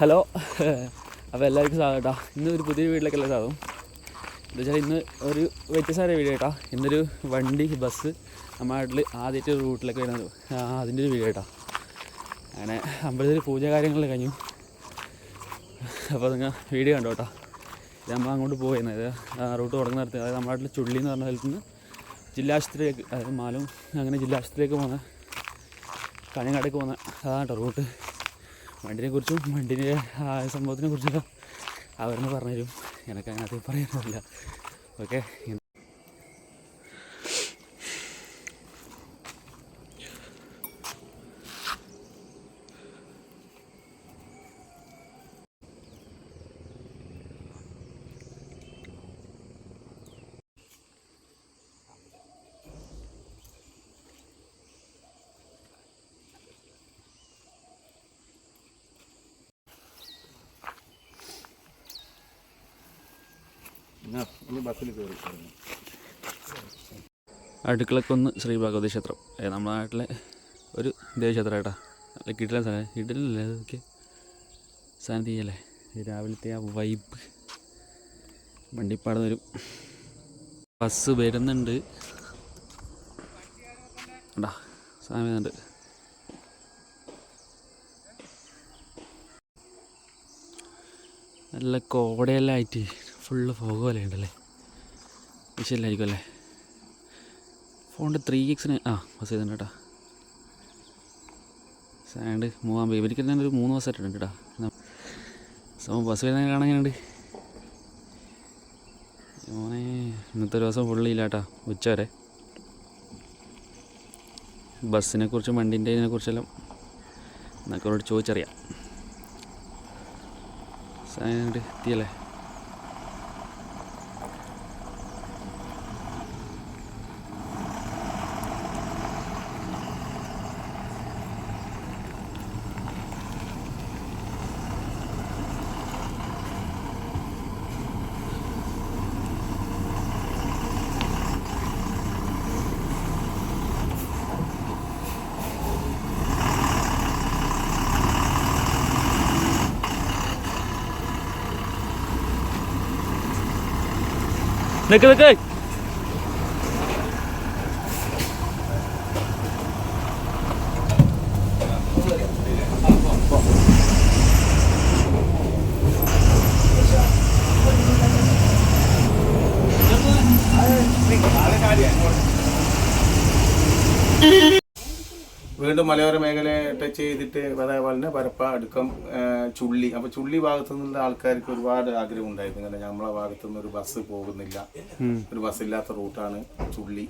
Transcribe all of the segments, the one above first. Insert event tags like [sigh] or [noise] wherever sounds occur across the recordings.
Hello. അപ്പോൾ എല്ലാവർക്കും സ്വാഗതം കേട്ടോ ഇന്ന് ഒരു പുതിയ വീട്ടിലേക്കല്ല സ്വാഗതം എന്താ വെച്ചാൽ ഇന്ന് ഒരു വ്യത്യസ്തമായ വീഡിയോ കേട്ടോ ഇന്നൊരു വണ്ടി ബസ് നമ്മുടെ നാട്ടിൽ ആദ്യത്തെ ഒരു റൂട്ടിലേക്ക് വരുന്നത്. അതിന്റെ ഒരു വീഡിയോ കേട്ടോ അങ്ങനെ അമ്പലത്തിൽ പൂജ കാര്യങ്ങൾ കഴിഞ്ഞു. അപ്പോൾ നിങ്ങൾ വീഡിയോ കണ്ടോ കേട്ടോ ഇത് നമ്മൾ അങ്ങോട്ട് പോയിരുന്നത് റൂട്ട് തുടങ്ങുന്ന നടത്തി അതായത് നമ്മുടെ നാട്ടിൽ ചുള്ളി എന്ന് പറഞ്ഞ സ്ഥലത്ത് നിന്ന് ജില്ലാശുപത്രിയിലേക്ക് അതായത് മാലും അങ്ങനെ ജില്ലാശുപത്രിയിലേക്ക് പോകുന്ന കണിങ്ങാടേക്ക് പോകുന്ന അതാണ് കേട്ടോ റൂട്ട്. വണ്ടിനെ കുറിച്ചും വണ്ടിന്റെ ആ സംഭവത്തിനെ കുറിച്ചൊക്കെ അവരെന്ന് പറഞ്ഞുതരും. എനിക്ക് അതിനകത്ത് പറയാനില്ല ഓക്കെ. ബസ്സിൽ കയറി അടുക്കളക്കൊന്ന് ശ്രീ ഭഗവതി ക്ഷേത്രം നമ്മുടെ നാട്ടിലെ ഒരു ദേവക്ഷേത്രം കേട്ടോ നല്ല കിട്ടില്ല സാധനം. കിട്ടില്ലല്ലേ അതൊക്കെ? സാധനം തീയല്ലേ? രാവിലത്തെ ആ വൈബ് വണ്ടിപ്പാട് വരും ബസ് വരുന്നുണ്ട്. ഉണ്ടാ സാധനം നല്ല കോടയെല്ലാം ആയിട്ട് ഫുള്ള് ഫോഗ് പോലെ ഉണ്ടല്ലേ വിഷയമില്ലായിരിക്കും അല്ലേ ഫോണിന്റെ ത്രീ എക്സിന് ആ ബസ് ചെയ്തിട്ടുണ്ട് കേട്ടോ. സാൻഡ് മൂവാൻ പോയി എനിക്ക് തന്നെ ഒരു മൂന്ന് ബസ് ആയിട്ടുണ്ട് കേട്ടോ. സമയം ബസ് വരുന്ന കാണാനുണ്ട് എങ്ങനെയുണ്ട്? മോനെ ഇന്നത്തെ ദിവസം ഫുള്ള് ഇല്ല കേട്ടോ ഉച്ച വരെ. ബസ്സിനെ കുറിച്ചും വണ്ടീന്റെ ഇതിനെ കുറിച്ചെല്ലാം എന്നൊക്കെ അവരോട് ചോദിച്ചറിയാം. സാധനം എത്തിയല്ലേ? നിക്ക് നിക്ക് വീണ്ടും മലയോര മേഖലയെ ടച്ച് ചെയ്തിട്ട് അതേപോലെ തന്നെ പരപ്പ അടുക്കം ചുള്ളി. അപ്പൊ ചുള്ളി ഭാഗത്തു നിന്നുള്ള ആൾക്കാർക്ക് ഒരുപാട് ആഗ്രഹം ഉണ്ടായിരുന്നു. ഇങ്ങനെ നമ്മളെ ഭാഗത്തു നിന്ന് ഒരു ബസ് പോകുന്നില്ല. ഒരു ബസ് ഇല്ലാത്ത റൂട്ടാണ് ചുള്ളി.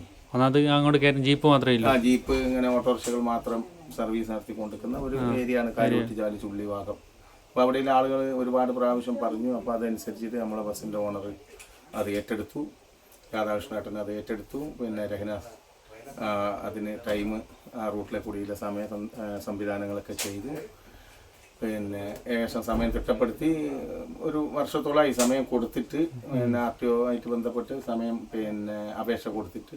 അങ്ങോട്ട് ജീപ്പ് മാത്രമേ ഇല്ല. ആ ജീപ്പ് ഇങ്ങനെ ഓട്ടോറിക്ഷകൾ മാത്രം സർവീസ് നടത്തിക്കൊണ്ടിരിക്കുന്ന ഒരു ഏരിയയാണ് കാര്യവട്ടിച്ചാൽ ചുള്ളി ഭാഗം. അപ്പോൾ അവിടെയുള്ള ആളുകൾ ഒരുപാട് പ്രാവശ്യം പറഞ്ഞു. അപ്പോൾ അതനുസരിച്ചിട്ട് നമ്മളെ ബസ്സിന്റെ ഓണർ അത് ഏറ്റെടുത്തു. രാധാകൃഷ്ണേട്ടൻ അത് ഏറ്റെടുത്തു. പിന്നെ രഹന അതിന് ടൈം ആ റൂട്ടിലെ കൂടിയുള്ള സമയ സംവിധാനങ്ങളൊക്കെ ചെയ്ത്. പിന്നെ ഏകദേശം സമയം തിട്ടപ്പെടുത്തി ഒരു വർഷത്തോളമായി സമയം കൊടുത്തിട്ട് പിന്നെ ആർ ടി ഒ ആയിട്ട് ബന്ധപ്പെട്ട് സമയം പിന്നെ അപേക്ഷ കൊടുത്തിട്ട്.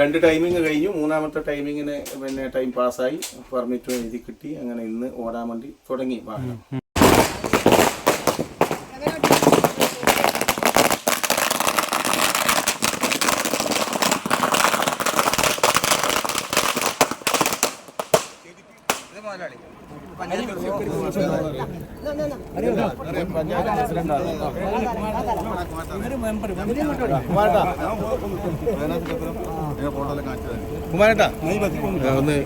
രണ്ട് ടൈമിങ് കഴിഞ്ഞു. മൂന്നാമത്തെ ടൈമിങ്ങിന് പിന്നെ ടൈം പാസ്സായി പെർമിറ്റ് എഴുതി കിട്ടി. അങ്ങനെ ഇന്ന് ഓടാൻ വേണ്ടി തുടങ്ങി വാഹനം. ഒന്ന്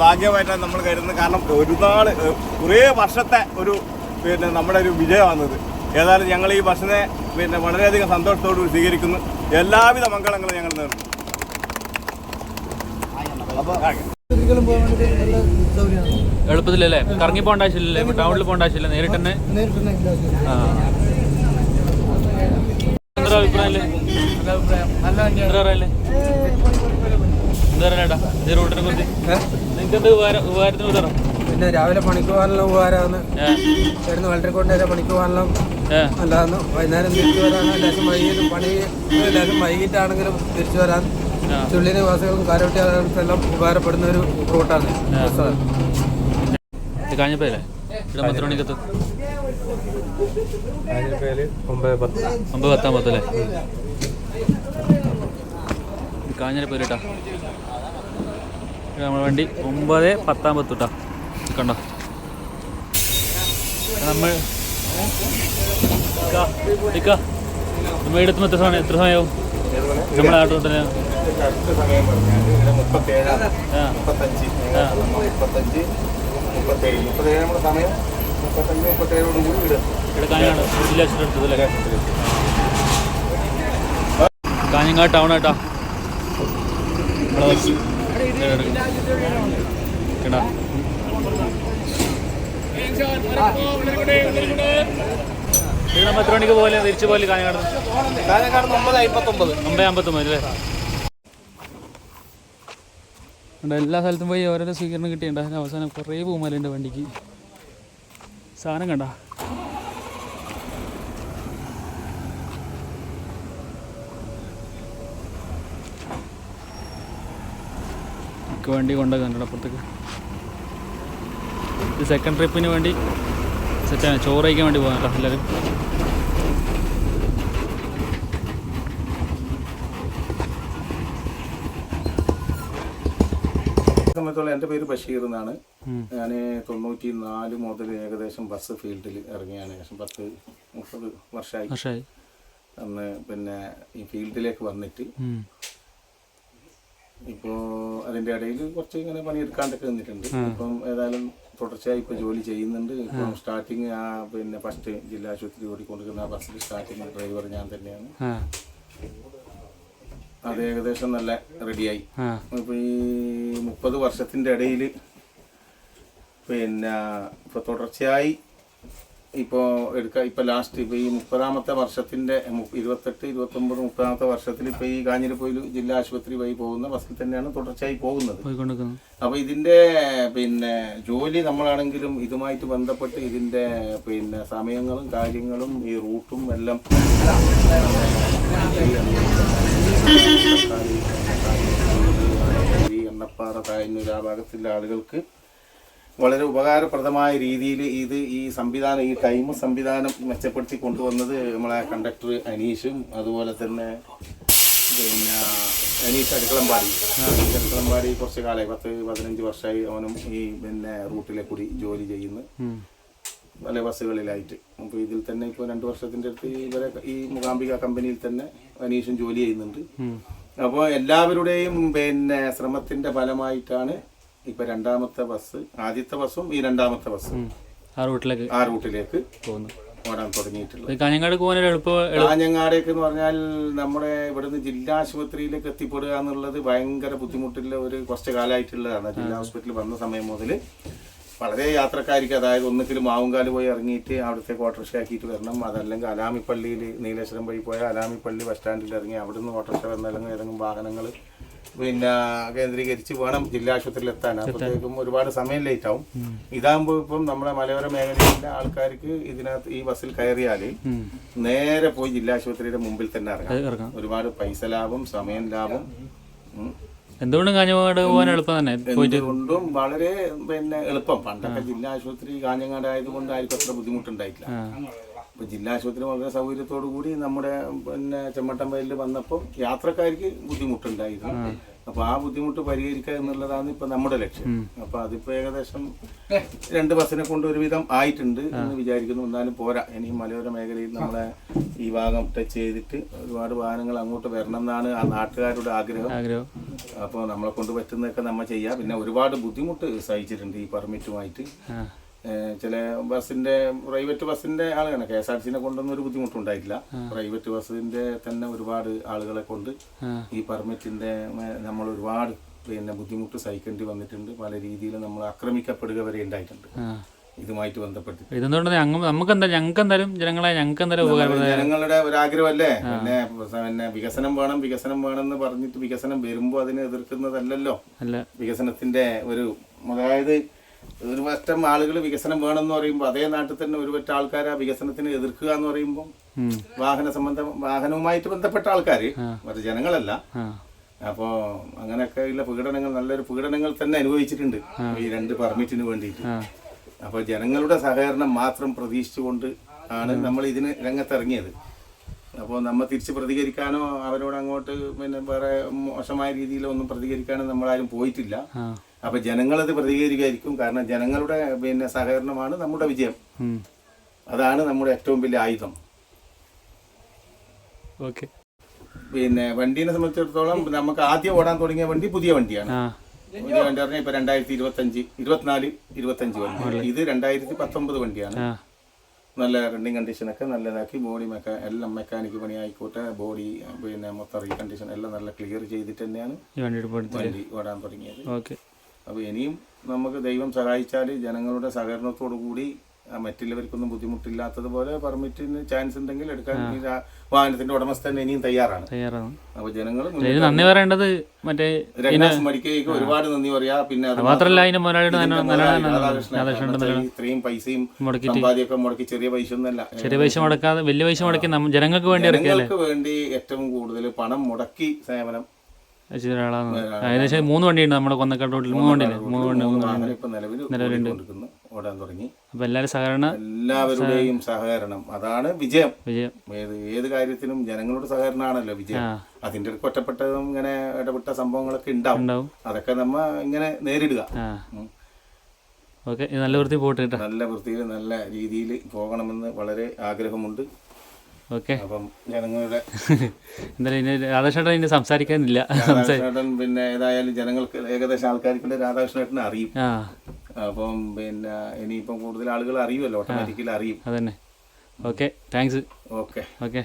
ഭാഗ്യമായിട്ടാണ് നമ്മൾ കരുതുന്നത്. കാരണം ഒരു നാൾ കുറേ വർഷത്തെ ഒരു പിന്നെ നമ്മുടെ ഒരു വിജയമാണത് ഏതായാലും ഞങ്ങൾ ഈ ബസ്സിനെ പിന്നെ വളരെയധികം സന്തോഷത്തോടു സ്വീകരിക്കുന്നു. എല്ലാവിധ മംഗളങ്ങളും ഞങ്ങൾ നേർന്നു. എളുപ്പത്തിലല്ലേ? കറങ്ങി പോകേണ്ട ആവശ്യമില്ലല്ലേ? ടൗണിൽ പോകേണ്ട ആവശ്യമില്ല. നേരിട്ട് തന്നെ? ആ. എന്താ അഭിപ്രായം എന്താ പറയല്ലേ എന്താ പറയാ ഈ റൂട്ടിനെ കുറിച്ച്? നിങ്ങൾക്ക് എന്ത് ഉപകാരം ഉപകാരത്തിന് ഉദാഹരണം പിന്നെ രാവിലെ പണിക്ക് പോകാനുള്ള ഉപകാരമാണ്. ഇവിടുന്ന് വളരെക്കൊണ്ട് വരെ പണിക്ക് പോകാനുള്ള അല്ലാന്ന് വൈകുന്നേരം തിരിച്ചു വരാനും ലേശം വൈകിട്ട് പണി ലേശം വൈകിട്ടാണെങ്കിലും തിരിച്ചു വരാൻ ചുള്ളി നിവാസികൾക്കും കാരോട്ടി ആളുകൾക്കെല്ലാം ഉപകാരപ്പെടുന്ന ഒരു റൂട്ടാണ് കാഞ്ഞപ്പല്ലേ ഇവിടെ പത്ത് മണിക്കത്ത് ഒമ്പത് പത്ത്. ഒമ്പത് പത്താം പത്തല്ലേ കാഞ്ഞിരപ്പേര് കേട്ടാ നമ്മുടെ വണ്ടി ഒമ്പത് പത്താം പത്ത് കേട്ടാ കണ്ടോ? നമ്മൾ നമ്മുടെ നമ്മൾ എടുത്തുമ്പോൾ എത്ര സമയം എത്ര സമയമാവും? നമ്മുടെ നാട്ടിൽ തന്നെ. കറക്റ്റ് സമയം പറഞ്ഞാൽ ഇവിടെ മുപ്പത്തേഴാണ് മുപ്പത്തഞ്ച്. മുപ്പത്തഞ്ച് മുപ്പത്തേഴ്. മുപ്പത്തേഴ് നമ്മുടെ സമയം. മുപ്പത്തഞ്ച് മുപ്പത്തേഴോട് കൂടി വിടും ഇവിടെ കാഞ്ഞങ്ങാട് ടൗൺ കേട്ടാ എത്ര മണിക്ക് പോലെ തിരിച്ചു പോലെ കാഞ്ഞങ്ങാട്? കാഞ്ഞങ്ങാട് ഒമ്പത് അമ്പത്തൊമ്പത് ഒമ്പത് അമ്പത്തൊമ്പത് അല്ലേ? എല്ലാ സ്ഥലത്തും പോയി ഓരോരോ സ്വീകരണം കിട്ടിയിട്ടുണ്ട്. അതിന് അവസാനം കുറേ പൂമാലുണ്ട് വണ്ടിക്ക്. സാധനം കണ്ട? വണ്ടി കൊണ്ടുപോകുന്നുണ്ട് അപ്പുറത്തേക്ക്. സെക്കൻഡ് ട്രിപ്പിന് വേണ്ടി സെറ്റാണ് ചോറ് കഴിക്കാൻ വേണ്ടി പോകാം കേട്ടോ എല്ലാവരും. എന്റെ പേര് ബഷീർ എന്നാണ്. ഞാൻ തൊണ്ണൂറ്റി നാല് മുതൽ ഏകദേശം ബസ് ഫീൽഡിൽ ഇറങ്ങിയാണ്. ഏകദേശം പത്ത് മുപ്പത് വർഷമായി അന്ന് പിന്നെ ഈ ഫീൽഡിലേക്ക് വന്നിട്ട് ഇപ്പോ ഇപ്പോൾ അതിന്റെ ഇടയിൽ കുറച്ച് ഇങ്ങനെ പണിയെടുക്കാണ്ടൊക്കെ നിന്നിട്ടുണ്ട്. ഇപ്പം ഏതായാലും തുടർച്ചയായി ഇപ്പോൾ ജോലി ചെയ്യുന്നുണ്ട്. ഇപ്പം സ്റ്റാർട്ടിങ് ആ പിന്നെ ഫസ്റ്റ് ജില്ലാ ആശുപത്രി ഓടിക്കൊണ്ടിരിക്കുന്ന ആ ബസ്സിൽ സ്റ്റാർട്ടിങ് ഡ്രൈവർ ഞാൻ തന്നെയാണ്. അത് ഏകദേശം നല്ല റെഡിയായി. ഇപ്പൊ ഈ മുപ്പത് വർഷത്തിന്റെ ഇടയിൽ പിന്നെ ഇപ്പൊ തുടർച്ചയായി ഇപ്പോ എടുക്കുക ഇപ്പോൾ ലാസ്റ്റ് ഇപ്പോൾ ഈ മുപ്പതാമത്തെ വർഷത്തിന്റെ ഇരുപത്തെട്ട് ഇരുപത്തൊമ്പത് മുപ്പതാമത്തെ വർഷത്തിൽ ഇപ്പോൾ ഈ കാഞ്ഞിരപ്പൊയിൽ ജില്ലാ ആശുപത്രി വഴി പോകുന്ന ബസ്സിൽ തന്നെയാണ് തുടർച്ചയായി പോകുന്നത്. അപ്പൊ അപ്പോൾ ഇതിന്റെ പിന്നെ ജോലി നമ്മളാണെങ്കിലും ഇതുമായിട്ട് ബന്ധപ്പെട്ട് ഇതിന്റെ പിന്നെ സമയങ്ങളും കാര്യങ്ങളും ഈ റൂട്ടും എല്ലാം ഈ തായ്ന്നൂർ ആ ഭാഗത്തുള്ള ആളുകൾക്ക് വളരെ ഉപകാരപ്രദമായ രീതിയിൽ ഇത് ഈ സംവിധാനം ഈ ടൈം സംവിധാനം മെച്ചപ്പെടുത്തി കൊണ്ടുവന്നത് നമ്മളെ കണ്ടക്ടർ അനീഷും അതുപോലെ തന്നെ പിന്നെ അനീഷ് അടുക്കളമ്പാടി അടുക്കളമ്പാടി കുറച്ച് കാലമായി പത്ത് പതിനഞ്ച് വർഷമായി അവനും ഈ പിന്നെ റൂട്ടിലെ കൂടി ജോലി ചെയ്യുന്നു. പല ബസ്സുകളിലായിട്ട്. അപ്പോൾ ഇതിൽ തന്നെ ഇപ്പോൾ രണ്ട് വർഷത്തിന്റെ അടുത്ത് ഇവരെ ഈ മൂകാംബിക കമ്പനിയിൽ തന്നെ അനീഷും ജോലി ചെയ്യുന്നുണ്ട്. അപ്പോൾ എല്ലാവരുടെയും പിന്നെ ശ്രമത്തിന്റെ ഫലമായിട്ടാണ് ഇപ്പൊ രണ്ടാമത്തെ ബസ് ആദ്യത്തെ ബസ്സും ഈ രണ്ടാമത്തെ ബസ്സും ആ റൂട്ടിലേക്ക് ആ റൂട്ടിലേക്ക് പോകുന്നു. ഓടാൻ തുടങ്ങിയിട്ടുള്ളത്. കാഞ്ഞങ്ങാട് പോകാൻ എളുപ്പ കാഞ്ഞങ്ങാടേക്ക് എന്ന് പറഞ്ഞാൽ നമ്മുടെ ഇവിടുന്ന് ജില്ലാ ആശുപത്രിയിലേക്ക് എത്തിപ്പെടുക എന്നുള്ളത് ഭയങ്കര ബുദ്ധിമുട്ടുള്ള ഒരു കുറച്ച് കാലമായിട്ടുള്ളതാണ്. ജില്ലാ ഹോസ്പിറ്റലിൽ വന്ന സമയം മുതൽ വളരെ യാത്രക്കാരിക്ക് അതായത് ഒന്നുകിൽ മാവുങ്കാൽ പോയി ഇറങ്ങിയിട്ട് അവിടുത്തെ ഓട്ടോറിക്ഷ ആക്കിയിട്ട് വരണം. അതല്ലെങ്കിൽ അലാമിപ്പള്ളിയിൽ നീലേശ്വരം വഴി പോയ അലാമിപ്പള്ളി ബസ് സ്റ്റാൻഡിൽ ഇറങ്ങി അവിടുന്ന് ഓട്ടോറിക്ഷ വരണം അല്ലെങ്കിൽ ഏതെങ്കിലും വാഹനങ്ങൾ പിന്നെ കേന്ദ്രീകരിച്ച് വേണം ജില്ലാ ആശുപത്രിയിൽ എത്താൻ. അപ്പോഴത്തേക്കും ഒരുപാട് സമയം ലേറ്റ് ആവും. ഇതാകുമ്പോൾ ഇപ്പം നമ്മുടെ മലയോര മേഖലയിലെ ആൾക്കാർക്ക് ഇതിനകത്ത് ഈ ബസ്സിൽ കയറിയാൽ നേരെ പോയി ജില്ലാ ആശുപത്രിയുടെ മുമ്പിൽ തന്നെ ഇറങ്ങാം. ഒരുപാട് പൈസ ലാഭം സമയം ലാഭം. എന്തുകൊണ്ടും കാഞ്ഞങ്ങാട് പോകാൻ എളുപ്പം തന്നെ? എന്തുകൊണ്ടും വളരെ പിന്നെ എളുപ്പം. പണ്ടൊക്കെ ജില്ലാ ആശുപത്രി കാഞ്ഞങ്ങാട് ആയതുകൊണ്ട് ആർക്കും അത്ര ബുദ്ധിമുട്ടുണ്ടായിട്ടില്ല. അപ്പൊ ജില്ലാ ആശുപത്രി വളരെ സൗകര്യത്തോടു കൂടി നമ്മുടെ പിന്നെ ചെമ്മട്ടം വയലിൽ വന്നപ്പോൾ യാത്രക്കാർക്ക് ബുദ്ധിമുട്ടുണ്ടായിരുന്നു. അപ്പൊ ആ ബുദ്ധിമുട്ട് പരിഹരിക്കുക എന്നുള്ളതാണ് ഇപ്പൊ നമ്മുടെ ലക്ഷ്യം. അപ്പൊ അതിപ്പോ ഏകദേശം രണ്ട് ബസ്സിനെ കൊണ്ട് ഒരുവിധം ആയിട്ടുണ്ട് എന്ന് വിചാരിക്കുന്നു. എന്നാലും പോരാ. ഇനി മലയോര മേഖലയിൽ നമ്മളെ ഈ ഭാഗം ടച്ച് ചെയ്തിട്ട് ഒരുപാട് വാഹനങ്ങൾ അങ്ങോട്ട് വരണം എന്നാണ് ആ നാട്ടുകാരുടെ ആഗ്രഹം. അപ്പൊ അപ്പോൾ നമ്മളെ കൊണ്ട് പറ്റുന്നതൊക്കെ നമ്മൾ ചെയ്യാം. പിന്നെ ഒരുപാട് ബുദ്ധിമുട്ട് സഹിച്ചിട്ടുണ്ട് ഈ പെർമിറ്റുമായിട്ട് ചില ബസ്സിന്റെ പ്രൈവറ്റ് ബസ്സിന്റെ ആളുകളാണ്. കെ എസ് ആർ സിനെ കൊണ്ടൊന്നും ഒരു ബുദ്ധിമുട്ടുണ്ടായിട്ടില്ല. പ്രൈവറ്റ് ബസ്സിന്റെ തന്നെ ഒരുപാട് ആളുകളെ കൊണ്ട് ഈ പെർമിറ്റിന്റെ നമ്മൾ ഒരുപാട് പിന്നെ ബുദ്ധിമുട്ട് സഹിക്കേണ്ടി വന്നിട്ടുണ്ട്. പല രീതിയിൽ നമ്മൾ ആക്രമിക്കപ്പെടുക വരെ ഉണ്ടായിട്ടുണ്ട്. ഇതുമായിട്ട് ബന്ധപ്പെട്ട്. ഇതെന്തുകൊണ്ട് നമുക്ക് എന്താ ഞങ്ങൾക്ക് എന്തായാലും ജനങ്ങളെ ഞങ്ങൾക്ക് എന്തായാലും ജനങ്ങളുടെ ജനങ്ങളുടെ ഒരാഗ്രഹമല്ലേ പിന്നെ പിന്നെ വികസനം വേണം വികസനം വേണം എന്ന് പറഞ്ഞിട്ട് വികസനം വരുമ്പോൾ അതിനെ എതിർക്കുന്നതല്ലല്ലോ? അല്ല. വികസനത്തിന്റെ ഒരു അതായത് ഒരു പറ്റം ആളുകൾ വികസനം വേണമെന്ന് പറയുമ്പോൾ അതേ നാട്ടിൽ തന്നെ ഒരു പറ്റം ആൾക്കാർ ആ വികസനത്തിന് എതിർക്കുക എന്ന് പറയുമ്പോൾ വാഹന സംബന്ധം വാഹനവുമായിട്ട് ബന്ധപ്പെട്ട ആൾക്കാർ മറ്റു ജനങ്ങളല്ല. അപ്പോ അപ്പോൾ അങ്ങനെയൊക്കെ ഉള്ള പീഡനങ്ങൾ നല്ലൊരു പീഡനങ്ങൾ തന്നെ അനുഭവിച്ചിട്ടുണ്ട്. ഈ രണ്ട് പെർമിറ്റിന് വേണ്ടിയിട്ട്. അപ്പോൾ ജനങ്ങളുടെ സഹകരണം മാത്രം പ്രതീക്ഷിച്ചുകൊണ്ട് ആണ് നമ്മൾ ഇതിന് രംഗത്തിറങ്ങിയത്. അപ്പോൾ നമ്മൾ തിരിച്ച് പ്രതികരിക്കാനോ അവരോട് അങ്ങോട്ട് പിന്നെ വേറെ മോശമായ രീതിയിലോ ഒന്നും പ്രതികരിക്കാനോ നമ്മളാരും പോയിട്ടില്ല. അപ്പോൾ ജനങ്ങളത് പ്രതികരിക്കായിരിക്കും കാരണം ജനങ്ങളുടെ പിന്നെ സഹകരണമാണ് നമ്മുടെ വിജയം. അതാണ് നമ്മുടെ ഏറ്റവും വലിയ ആയുധം. ഓക്കെ. പിന്നെ വണ്ടീനെ സംബന്ധിച്ചിടത്തോളം നമുക്ക് ആദ്യം ഓടാൻ തുടങ്ങിയ വണ്ടി പുതിയ വണ്ടിയാണ്. പുതിയ വണ്ടി പറഞ്ഞാൽ ഇപ്പൊ രണ്ടായിരത്തി ഇരുപത്തഞ്ച് ഇരുപത്തിനാല് ഇരുപത്തഞ്ച് വണ്ടി. ഇത് രണ്ടായിരത്തി പത്തൊമ്പത് വണ്ടിയാണ് നല്ല റണ്ണിങ് കണ്ടീഷനൊക്കെ നല്ലതാക്കി ബോഡി മെക്കാ എല്ലാം മെക്കാനിക് പണി ആയിക്കോട്ടെ ബോഡി പിന്നെ മൊത്തം റീ കണ്ടീഷൻ എല്ലാം നല്ല ക്ലിയർ ചെയ്തിട്ട് തന്നെയാണ് വണ്ടി ഓടാൻ തുടങ്ങിയത്. ഓക്കെ. അപ്പോൾ ഇനിയും നമുക്ക് ദൈവം സഹായിച്ചാൽ ജനങ്ങളുടെ സഹകരണത്തോടു കൂടി മറ്റുള്ളവർക്കൊന്നും ബുദ്ധിമുട്ടില്ലാത്തതുപോലെ പെർമിറ്റിന് ചാൻസ് ഉണ്ടെങ്കിൽ എടുക്കാൻ വാഹനത്തിന്റെ ഉടമസ്ഥൻ ഇനിയും തയ്യാറാണ്. തയ്യാറാണ്. അപ്പോൾ ജനങ്ങൾ നന്ദി പറയേണ്ടത് മറ്റേ മടിക്കേക്ക് ഒരുപാട് നന്ദി പറയാ. പിന്നെ. കാരണം ഇത്രയും പൈസയും സമ്പാദ്യമൊക്കെ മുടക്കി ചെറിയ പൈസ ഒന്നല്ല ചെറിയ പൈസ മുടക്കാതെ വലിയ പൈസ മുടക്കി ജനങ്ങൾക്ക് വേണ്ടി ജനങ്ങൾക്ക് വേണ്ടി ഏറ്റവും കൂടുതൽ പണം മുടക്കി സേവനം ഒരാളാണ് ഏകദേശം മൂന്ന് വണ്ടിയുണ്ട് നമ്മുടെ കൊന്നക്കാട് റോഡിൽ. മൂന്ന് വണ്ടി മൂന്ന് വണ്ടി മൂന്ന് ഇപ്പൊ ഓടാൻ തുടങ്ങി. അപ്പൊ എല്ലാവരും സഹകരണം എല്ലാവരുടെയും സഹകരണം. അതാണ് വിജയം. വിജയം. ഏത് ഏത് കാര്യത്തിനും ജനങ്ങളുടെ സഹകരണമാണല്ലോ വിജയം. അതിന്റെ ഇടയ്ക്ക് ഒറ്റപ്പെട്ടതും ഇങ്ങനെ ഇടപെട്ട സംഭവങ്ങളൊക്കെ ഉണ്ടാവും. അതൊക്കെ നമ്മ ഇങ്ങനെ നേരിടുക. ഓക്കെ നല്ല വൃത്തി പോട്ട് നല്ല വൃത്തിയിൽ നല്ല രീതിയിൽ പോകണമെന്ന് വളരെ ആഗ്രഹമുണ്ട്. ഓക്കെ. അപ്പം ജനങ്ങളുടെ [laughs] എന്തായാലും ഇനി രാധാകൃഷ്ണൻ ഇനി സംസാരിക്കാനില്ല. രാധാകൃഷ്ണേട്ടൻ പിന്നെ ഏതായാലും ജനങ്ങൾക്ക് ഏകദേശം ആൾക്കാർക്ക് രാധാകൃഷ്ണേട്ടനെ അറിയും. ആ. അപ്പം പിന്നെ ഇനിയിപ്പം കൂടുതൽ ആളുകൾ അറിയുമല്ലോ ഓട്ടോമാറ്റിക്കലി അറിയും. അതന്നെ. ഓക്കെ. Thanks okay. ഓക്കെ.